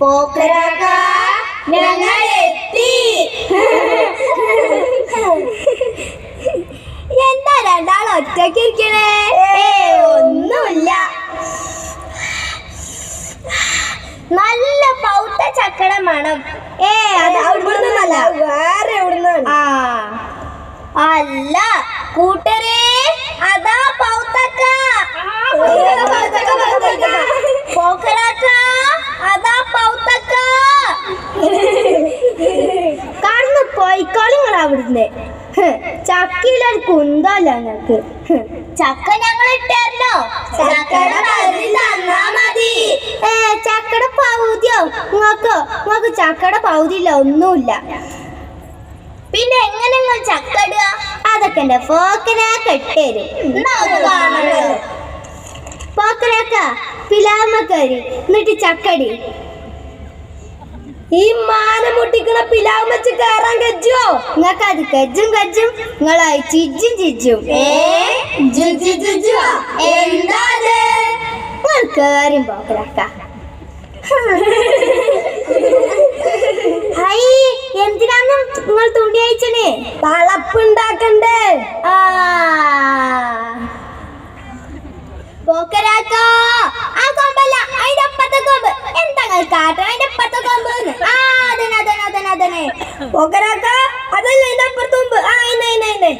പോക്കരാക്ക ഞങ്ങൾ എത്തി എന്താ രണ്ടാൾ ഒറ്റയ്ക്ക് ഇരിക്കണേ? ഒന്നുമില്ല. നല്ല പൗത്ത ചക്കട മണം. ഏ അത് അവിടുന്നല്ല വേറെ എവിടുന്നാണ്? ആ. അല്ല കൂട്ടരേ അതാ പൗത്തക്ക പോക്കരാക്ക അതാ പൗത്തക്ക കടന്നു പോയിക്കോളിങ്ങൾ ചക്കിലൊരു കുന്തല്ല ഞങ്ങക്ക് ചക്ക ഞങ്ങൾ ഇട്ടോ ചക്കട പൗതിയോ തന്നാ മതി. ഏ പൗതിയില്ല ഒന്നുമില്ല. പിന്നെ എങ്ങനെ നിങ്ങൾ ചക്ക ഇടുക? അതൊക്കെ എന്റെ ഫോക്കനാക്ക കെട്ടരും ഫോക്കനാക്ക പിലാമക്കരി എന്നിട്ട് ചക്കടി. ഈ മാന മുട്ടിക്കണ പിലാവ് വെച്ച് കയറാൻ കജ്ജോ നിങ്ങൾക്ക് അത് കജ്ജും കജ്ജും നിങ്ങളായി ചിജ്ജും ചിജ്ജും. എന്താ പോക്കലാക്ക എന്തിനാണ് നിങ്ങൾ തുണ്ടി അയച്ചണേ തളപ്പുണ്ടാക്കണ്ടേ? ആ. പോക്കരാക്ക ആ കൊമ്പല്ല അതിന്റെ അപ്പത്തെ കൊമ്പ്. എന്താ കാട്ടണം? അതിന്റെ അപ്പത്തെ കൊമ്പ് പോക്കരാക്ക അതല്ല മുമ്പ് ആ ഇന്നെ ഇന്നെ ഇന്നെ.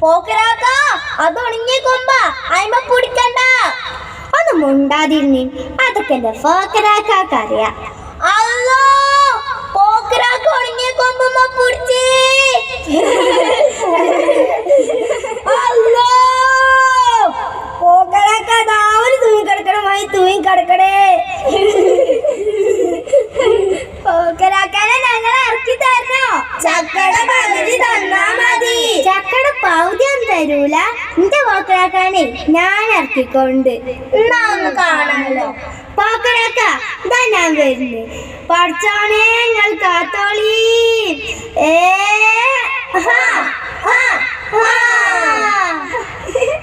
പോക്കരാക്ക അത് ഉണങ്ങിയ കൊമ്പ. അയിമ പൊടിക്കണ്ട. ഒന്ന് മുണ്ടാതിരുന്നി. അതൊക്കെ എന്റെ പോക്കരാക്കാക്ക് അറിയാം. അല്ലോ പോക്കരാക്ക ഉണങ്ങിയ കൊമ്പുമ്മ പിടിച്ചേ. അല്ലോ പോക്കരാക്ക ദാവൽ തൂങ്ങി കിടക്കണമായി തൂങ്ങി കിടക്കണേ തരൂല. എന്റെ പോക്കരാക്കാനെ ഞാൻ ഇറക്കിക്കൊണ്ട്. ഒന്ന് കാണാമല്ലോ. പോക്കരാക്ക ഇതാ ഞാൻ വരുന്നു പഠിച്ചോണേ നിങ്ങൾ കാത്തോളി ഏ ഹാ, ഹാ, ഹാ.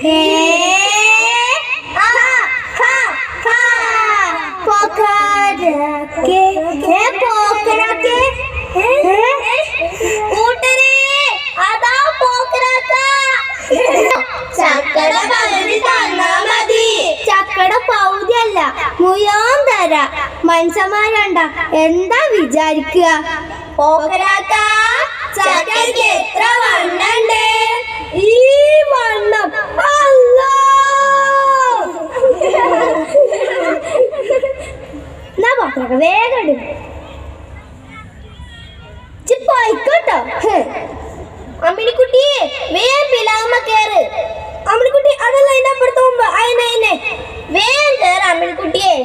ഏ, ഹാ, ഹാ, ഹാ. പോക്കരാക്കെ, ഏ, പോക്കരാക്കെ. ഏ, കൂട്ടരേ അതാ പോക്കരാക്ക ചക്കട പകുതി തന്നാ മതി. ചക്കട പകുതി അല്ല മുയോൻ തരാ. മനുഷ്യന്മാരണ്ട എന്താ വിചാരിക്കുക? പോക്കരാക്ക ചക്കയ്ക്ക് എത്ര വണ്ണുണ്ട്? ഈ വണ്ണം അല്ലോ എന്നാ പോക്കരാക്ക വേഗം പോയിക്കോട്ടോ. ഹ്. അമ്മിണിക്കുട്ടി വേഗം പിലാവുമ്മ കേറ്. അമ്മിണിക്കുട്ടി അതല്ല ഇതാ അപ്പുറത്ത് മുമ്പ് അതിനെ വേഗം കയറാം അമ്മിണിക്കുട്ടിയെ